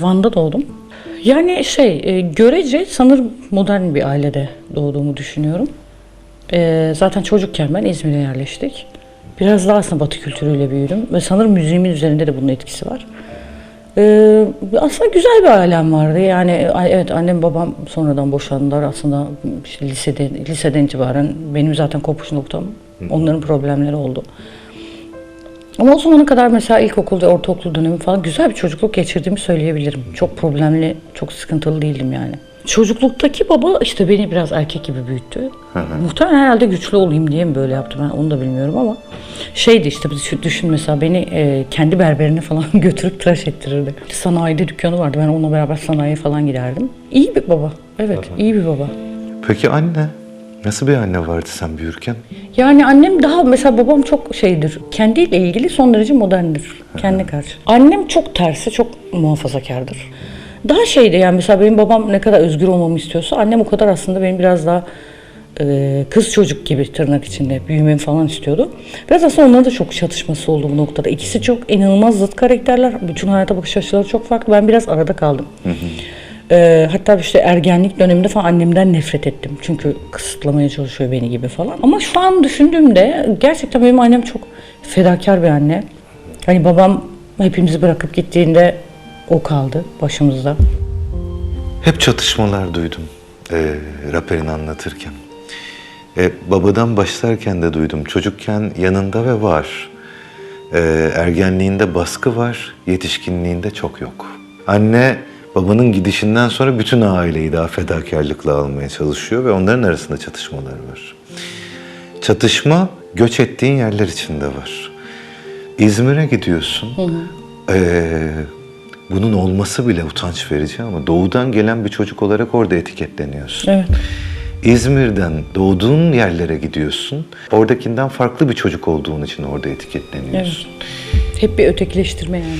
Van'da doğdum. Yani şey, e, görece sanırım modern bir ailede doğduğumu düşünüyorum. E, zaten çocukken ben İzmir'e yerleştik. Biraz daha aslında Batı kültürüyle büyüdüm ve sanırım müziğimin üzerinde de bunun etkisi var. E, aslında güzel bir ailem vardı. Yani evet annem babam sonradan boşandılar. Aslında işte lisede, liseden itibaren benim zaten kopuş noktam. Onların problemleri oldu. Ama o zamana kadar mesela ilkokul ve ortaokul dönemi falan güzel bir çocukluk geçirdiğimi söyleyebilirim. Çok problemli, çok sıkıntılı değildim yani. Çocukluktaki baba işte beni biraz erkek gibi büyüttü. Muhtemelen herhalde güçlü olayım diye mi böyle yaptı ben onu da bilmiyorum ama şeydi işte düşün, düşün mesela beni e, kendi berberine falan götürüp tıraş ettirirdi. Sanayide dükkanı vardı ben onunla beraber sanayiye falan giderdim. İyi bir baba. Evet iyi bir baba. Peki anne? Nasıl bir anne vardı sen büyürken? Yani annem daha mesela babam çok şeydir. Kendiyle ilgili son derece moderndir. Kendine karşı. Annem çok tersi, çok muhafazakardır. Daha şeydi yani mesela benim babam ne kadar özgür olmamı istiyorsa annem o kadar aslında benim biraz daha e, kız çocuk gibi tırnak içinde büyümemi falan istiyordu. Biraz aslında onların da çok çatışması oldu bu noktada. İkisi çok inanılmaz zıt karakterler. Bütün hayata bakış açıları çok farklı. Ben biraz arada kaldım. Ee, hatta işte ergenlik döneminde falan annemden nefret ettim. Çünkü kısıtlamaya çalışıyor beni gibi falan. Ama şu an düşündüğümde gerçekten benim annem çok fedakar bir anne. Hani babam hepimizi bırakıp gittiğinde o kaldı başımızda. Hep çatışmalar duydum e, raperin anlatırken. E, babadan başlarken de duydum. Çocukken yanında ve var. E, ergenliğinde baskı var, yetişkinliğinde çok yok. Anne babanın gidişinden sonra bütün aileyi daha fedakarlıkla almaya çalışıyor ve onların arasında çatışmalar var. Çatışma göç ettiğin yerler içinde var. İzmir'e gidiyorsun. Ee, bunun olması bile utanç verici ama doğudan gelen bir çocuk olarak orada etiketleniyorsun. Evet. İzmir'den doğduğun yerlere gidiyorsun. Oradakinden farklı bir çocuk olduğun için orada etiketleniyorsun. Hep bir ötekileştirme yani.